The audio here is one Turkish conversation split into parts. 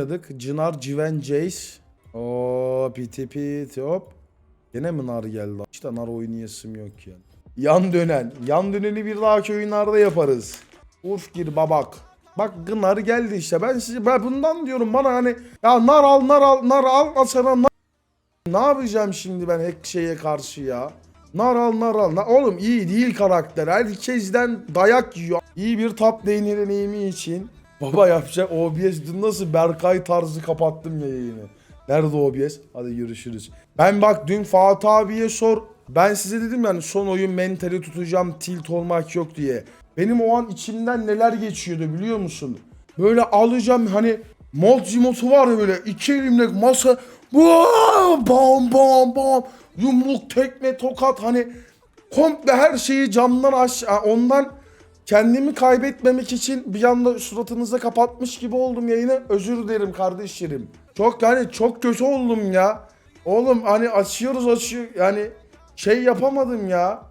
oynadık? Çınar, Civen, Jace. Oo piti piti hop. Gene mi nar geldi? İşte nar oynayasım yok ya. Yan dönen. Yan döneni bir dahaki oyunlarda yaparız. Urf gir babak. Bak Gınar geldi işte. Ben size ben bundan diyorum bana hani ya nar al nar al nar al al sana nar. Ne yapacağım şimdi ben hack şeye karşı ya? Nar al nar al. Na- Oğlum iyi değil karakter. Herkesten dayak yiyor. İyi bir top deneyimi için. Baba yapacak OBS dün nasıl Berkay tarzı kapattım ya yayını. Nerede OBS? Hadi görüşürüz. Ben bak dün Fatih abiye sor. Ben size dedim yani son oyun mentali tutacağım tilt olmak yok diye. Benim o an içimden neler geçiyordu biliyor musun? Böyle alacağım hani mod zimotu var ya böyle iki elimle masa Vaa! bam bam bam yumruk tekme tokat hani komple her şeyi camdan aşağı ondan kendimi kaybetmemek için bir anda suratınıza kapatmış gibi oldum yayını. Özür dilerim kardeşlerim. Çok yani çok kötü oldum ya. Oğlum hani açıyoruz açıyor yani şey yapamadım ya.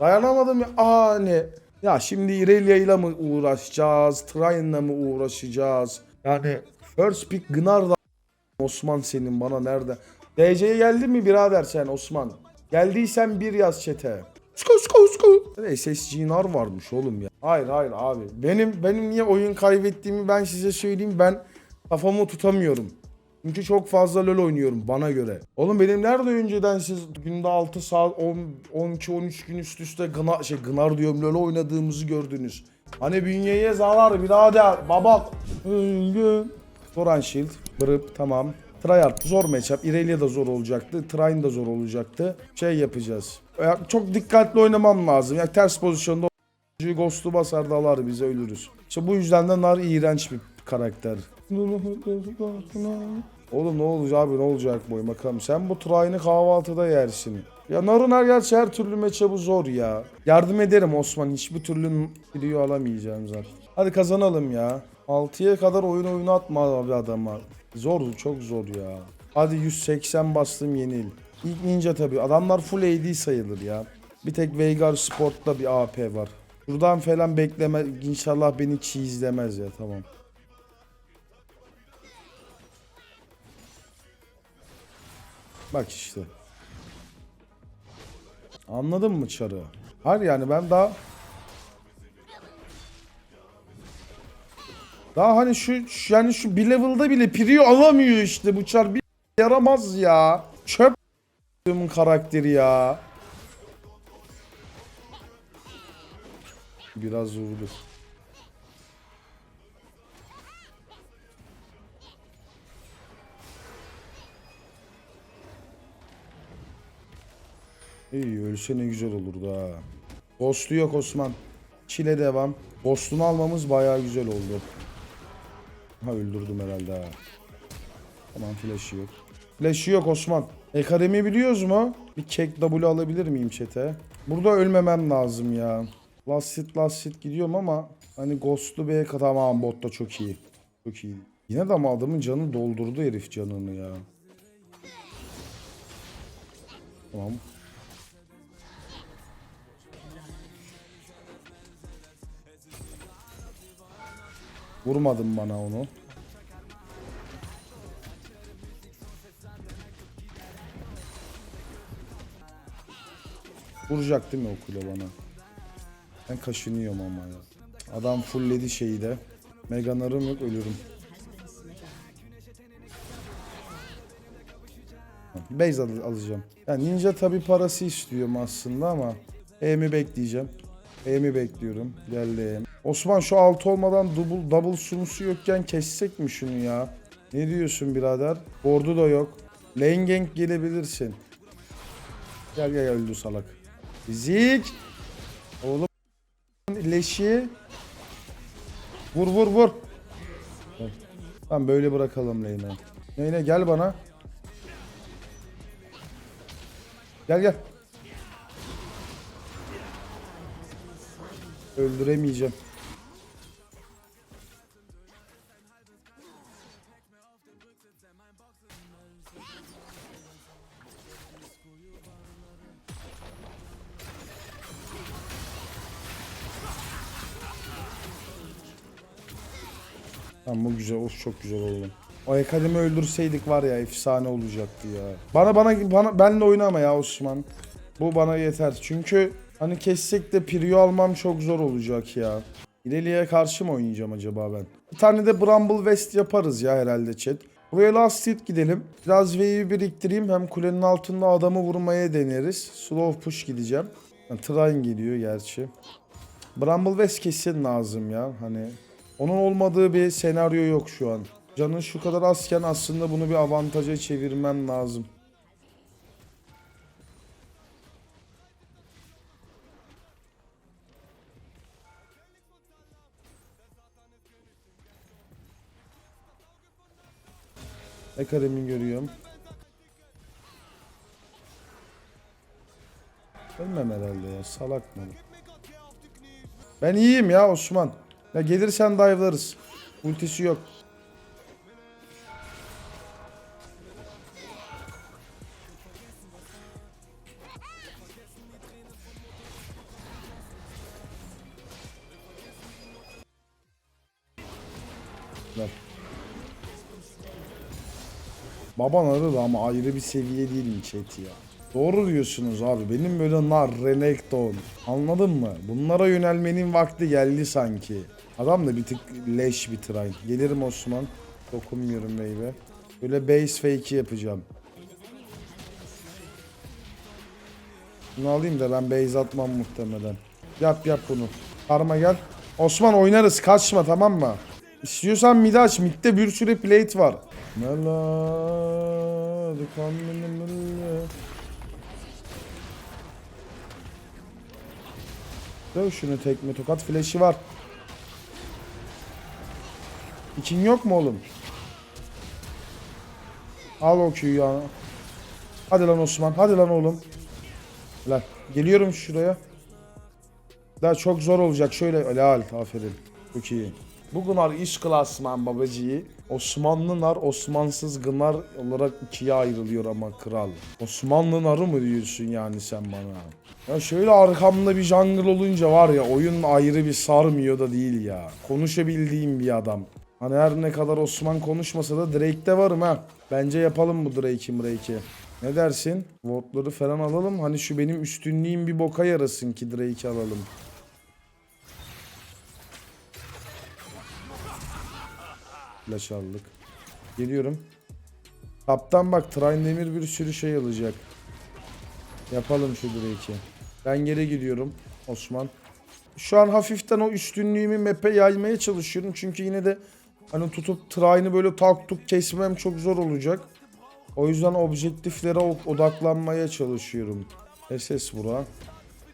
Dayanamadım ya. Aa ne? Ya şimdi Irelia ile mi uğraşacağız? Trion'la mı uğraşacağız? Yani first pick Gnar'da Osman senin bana nerede? DC'ye geldin mi birader sen Osman? Geldiysen bir yaz çete. Sko sko sko. SSG nar varmış oğlum ya. Hayır hayır abi. Benim benim niye oyun kaybettiğimi ben size söyleyeyim. Ben kafamı tutamıyorum. Çünkü çok fazla LoL oynuyorum bana göre. Oğlum benim nerede önceden siz günde 6 saat 10 12 13 gün üst üste gına, şey gınar diyorum LoL oynadığımızı gördünüz. Hani bünyeye zarar birader babak. Soran Shield, Brıp tamam. Tryhard zor matchup. Irelia da zor olacaktı. Trine da zor olacaktı. Şey yapacağız. Çok dikkatli oynamam lazım. Ya ters pozisyonda Ghost'u basar dalar bize ölürüz. İşte bu yüzden de Nar iğrenç bir karakter. Oğlum ne olacak abi ne olacak boy bakalım. Sen bu Trine'ı kahvaltıda yersin. Ya Nar'ın her gerçi her türlü matchup'ı zor ya. Yardım ederim Osman. Hiçbir türlü video alamayacağım zaten. Hadi kazanalım ya. 6'ya kadar oyun oyunu atma abi adama. Zor çok zor ya. Hadi 180 bastım yenil. İlk ninja tabi. Adamlar full AD sayılır ya. Bir tek Veigar Sport'ta bir AP var. Buradan falan bekleme. İnşallah beni cheese'lemez ya tamam. Bak işte. Anladın mı çarı? Hayır yani ben daha Daha hani şu, yani şu bir level'da bile Priyo alamıyor işte bu çar bir yaramaz ya. Çöp karakteri ya. Biraz vurdu. İyi ölse ne güzel olurdu ha. Ghost'u yok Osman. Çile devam. Ghost'unu almamız bayağı güzel oldu. Ha öldürdüm herhalde ha. Tamam flash'ı yok. Flash'ı yok Osman. Akademi biliyoruz mu? Bir kek W alabilir miyim chat'e? Burada ölmemem lazım ya. Last hit last hit gidiyorum ama hani Ghost'lu bir tamam bot da çok iyi. Çok iyi. Yine de ama adamın canı doldurdu herif canını ya. Tamam. Vurmadın bana onu. Vuracak değil mi o kule bana? Ben kaşınıyorum ama ya. Adam fullledi şeyi de. Meganarım yok ölürüm. Base al- alacağım. Yani ninja tabi parası istiyorum aslında ama E'mi bekleyeceğim. E'mi bekliyorum. Geldim. Osman şu alt olmadan double, double sunusu yokken kessek mi şunu ya? Ne diyorsun birader? Ordu da yok. Lane gank gelebilirsin. Gel gel öldü salak. Zik. Oğlum leşi. Vur vur vur. Tamam böyle bırakalım lane'i. Lane'e gel bana. Gel gel. Öldüremeyeceğim. Tamam bu güzel. Of çok güzel oldu. O Ekademi öldürseydik var ya efsane olacaktı ya. Bana bana bana benle oynama ya Osman. Bu bana yeter. Çünkü hani kessek de Priyo almam çok zor olacak ya. İleriye karşı mı oynayacağım acaba ben? Bir tane de Bramble West yaparız ya herhalde chat. Buraya last hit gidelim. Biraz wave'i biriktireyim. Hem kulenin altında adamı vurmaya deneriz. Slow push gideceğim. Ha, Trine geliyor gerçi. Bramble West kesin lazım ya. Hani onun olmadığı bir senaryo yok şu an. Canın şu kadar azken aslında bunu bir avantaja çevirmen lazım. Akademi görüyorum. Ölmem herhalde ya salak mı? Ben iyiyim ya Osman. Ya gelirsen dive'larız. Ultisi yok. Ver. Baban arır ama ayrı bir seviye değil mi chat ya? Doğru diyorsunuz abi. Benim böyle nar, renekton. Anladın mı? Bunlara yönelmenin vakti geldi sanki. Adam da bir tık leş bir train. Gelirim Osman. Dokunmuyorum meyve. Böyle base fake'i yapacağım. Bunu alayım da ben base atmam muhtemelen. Yap yap bunu. Karma gel. Osman oynarız kaçma tamam mı? İstiyorsan mid aç. Mid'de bir sürü plate var. Döv şunu tekme tokat flash'i var. İkin yok mu oğlum? Al o Q'yu ya. Hadi lan Osman. Hadi lan oğlum. Lan geliyorum şuraya. Daha çok zor olacak. Şöyle helal. Aferin. Çok iyi. Bu Gınar iş klasman babacıyı. Osmanlı nar Osmansız Gınar olarak ikiye ayrılıyor ama kral. Osmanlı narı mı diyorsun yani sen bana? Ya şöyle arkamda bir jungle olunca var ya oyun ayrı bir sarmıyor da değil ya. Konuşabildiğim bir adam. Hani her ne kadar Osman konuşmasa da Drake'de varım ha. Bence yapalım bu Drake'i Drake'i. Ne dersin? Wardları falan alalım. Hani şu benim üstünlüğüm bir boka yarasın ki Drake'i alalım. Flash aldık. Geliyorum. Kaptan bak Train Demir bir sürü şey alacak. Yapalım şu Drake'i. Ben geri gidiyorum Osman. Şu an hafiften o üstünlüğümü map'e yaymaya çalışıyorum. Çünkü yine de hani tutup Train'i böyle tak tuk kesmem çok zor olacak. O yüzden objektiflere odaklanmaya çalışıyorum. SS bura.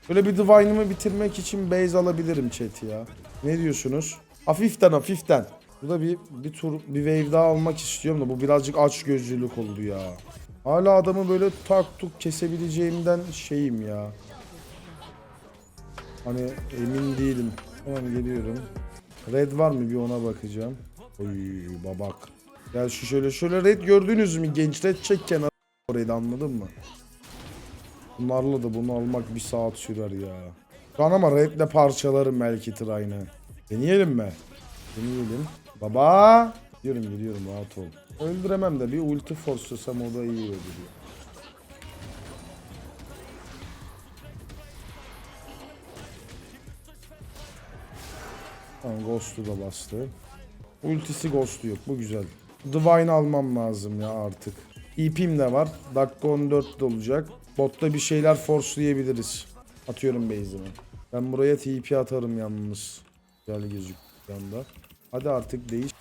Böyle bir Divine'ımı bitirmek için base alabilirim chat ya. Ne diyorsunuz? Hafiften hafiften. Burada bir bir tur bir wave daha almak istiyorum da bu birazcık aç gözlülük oldu ya. Hala adamı böyle tak tuk kesebileceğimden şeyim ya. Hani emin değilim. Hemen geliyorum. Red var mı bir ona bakacağım. Oy babak. Gel şu şöyle şöyle red gördünüz mü genç red çek kenara orayı da anladın mı? Bunlarla da bunu almak bir saat sürer ya. Şu an ama redle parçalarım belki Train'ı. Deneyelim mi? Deneyelim. Baba. Gidiyorum gidiyorum rahat ol. Öldüremem de bir ulti forcelasam o da iyi ya. Tamam Ghost'u da bastı. Ultisi Ghost'u yok. Bu güzel. Divine almam lazım ya artık. EP'm de var. Dakika 14 de olacak. Botta bir şeyler forcelayabiliriz. Atıyorum base'imi. Ben buraya TP atarım yalnız. Güzel gözük yanda. Hadi artık değiş.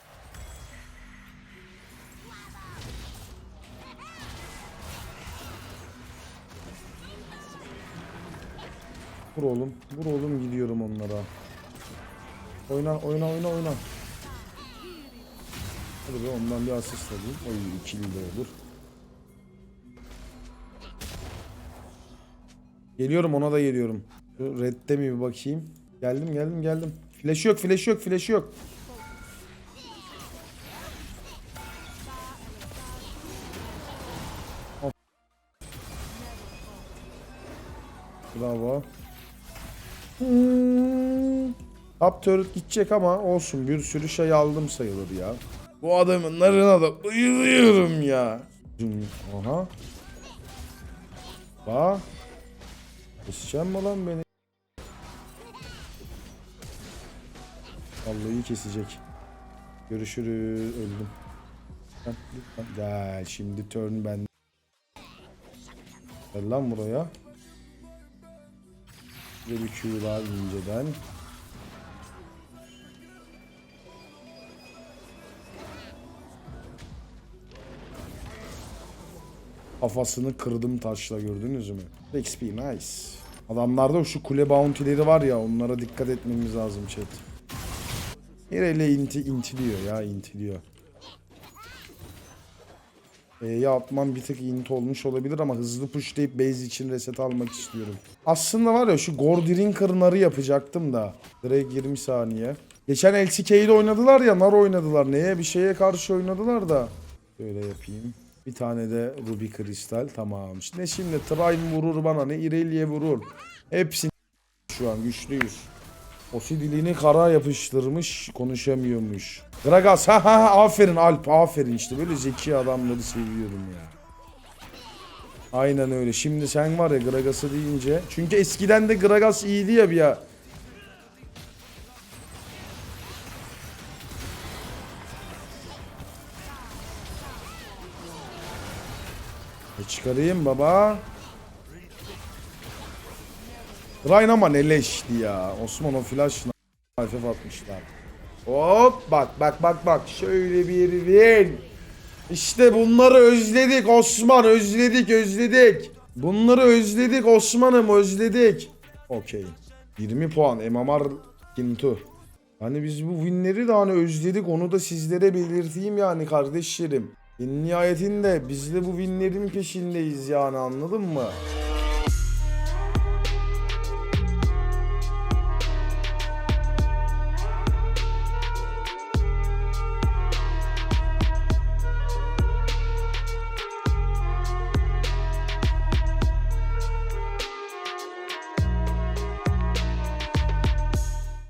Vur oğlum. Vur oğlum gidiyorum onlara. Oyna oyna oyna oyna. Be ondan bir asist alayım. Oy ikili de olur. Geliyorum ona da geliyorum. Şu redde mi bir bakayım. Geldim geldim geldim. Flash yok flash yok flash yok. Of. Bravo. Hmm. Turret gidecek ama olsun bir sürü şey aldım sayılır ya. Bu adamın narına da bayılıyorum ya. Aha. Bak. Keseceğim mi lan beni? Vallahi kesecek. Görüşürüz. Öldüm. Gel şimdi turn ben. Gel lan buraya. Böyle bir Q inceden. Kafasını kırdım taşla gördünüz mü? XP nice. Adamlarda şu kule bounty'leri var ya onlara dikkat etmemiz lazım chat. Nereyle inti, intiliyor ya intiliyor. E'ye atmam bir tık int olmuş olabilir ama hızlı pushlayıp base için reset almak istiyorum. Aslında var ya şu Gordrinker narı yapacaktım da. Direkt 20 saniye. Geçen LCK ile oynadılar ya nar oynadılar. Neye bir şeye karşı oynadılar da. Böyle yapayım. Bir tane de Ruby Kristal tamam. Ne şimdi Trime vurur bana ne Irelia vurur. Hepsini şu an güçlüyüz. Osi dilini kara yapıştırmış konuşamıyormuş. Gragas ha ha ha, aferin Alp aferin işte böyle zeki adamları seviyorum ya. Aynen öyle. Şimdi sen var ya Gragas'ı deyince. Çünkü eskiden de Gragas iyiydi ya bir ya. Çıkarayım baba. Ryan ama ne leşti ya. Osman o flash'la FF atmışlar. Hop bak bak bak bak şöyle bir win. İşte bunları özledik Osman özledik özledik. Bunları özledik Osman'ım özledik. Okey. 20 puan MMR Kintu. Hani biz bu winleri de hani özledik onu da sizlere belirteyim yani kardeşlerim. Nihayetinde biz de bu winlerin peşindeyiz yani anladın mı?